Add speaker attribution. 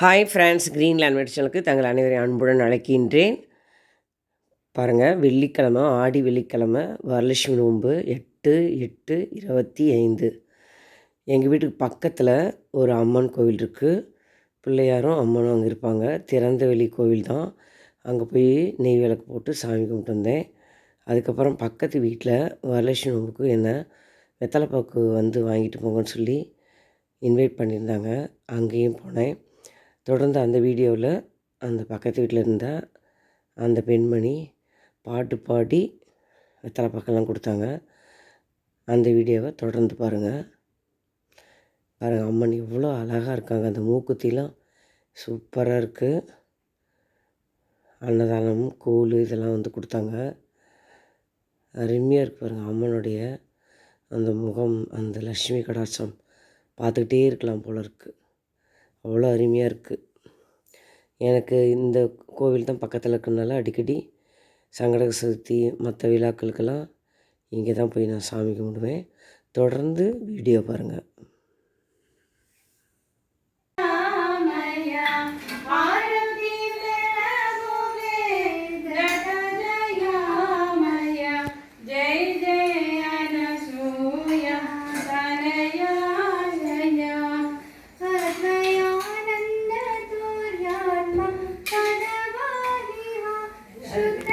Speaker 1: Hi France green land சேனலுக்கு தங்கள் அனைவரையும் அன்புடன் அழைக்கின்றேன். பாருங்கள் வெள்ளிக்கிழமை ஆடி வெள்ளிக்கிழமை வரலட்சுமி நோன்பு எட்டு எட்டு இருபத்தி ஐந்து. எங்கள் வீட்டுக்கு பக்கத்தில் ஒரு அம்மன் கோவில் இருக்குது பிள்ளையாரும் அம்மனும் அங்கே இருப்பாங்க. திறந்த வெளி கோவில் தான். அங்கே போய் நெய் விளக்கு போட்டு சாமி கும்பிட்டு வந்தேன். அதுக்கப்புறம் பக்கத்து வீட்டில் வரலட்சுமி நோம்புக்கு என்ன வெத்தலைப்பாக்கு வந்து வாங்கிட்டு போங்கன்னு சொல்லி இன்வைட் பண்ணியிருந்தாங்க. அங்கேயும் போனேன். தொடர்ந்து அந்த வீடியோவில் அந்த பக்கத்து வீட்டில் இருந்த அந்த பெண்மணி பாட்டு பாடி வெத்தலை பக்கம்லாம் கொடுத்தாங்க. அந்த வீடியோவை தொடர்ந்து பாருங்கள் பாருங்கள் அம்மன் இவ்வளோ அழகாக இருக்காங்க. அந்த மூக்குத்திலாம் சூப்பராக இருக்குது அன்னதானம் கூழ் இதெல்லாம் வந்து கொடுத்தாங்க. அருமையாக இருக்குது பாருங்கள் அம்மனுடைய அந்த முகம் அந்த லக்ஷ்மி கடாட்சம். பார்த்துக்கிட்டே இருக்கலாம் போல இருக்குது அவ்வளோ அருமையாக இருக்குது எனக்கு இந்த கோவில் தான் பக்கத்தில் இருக்கிறனால அடிக்கடி சங்கடக சதுர்த்தி மற்ற விழாக்களுக்கெல்லாம் இங்கே தான் போய் நான் சாமி கும்பிடுவேன். தொடர்ந்து வீடியோ பாருங்கள் Thank you.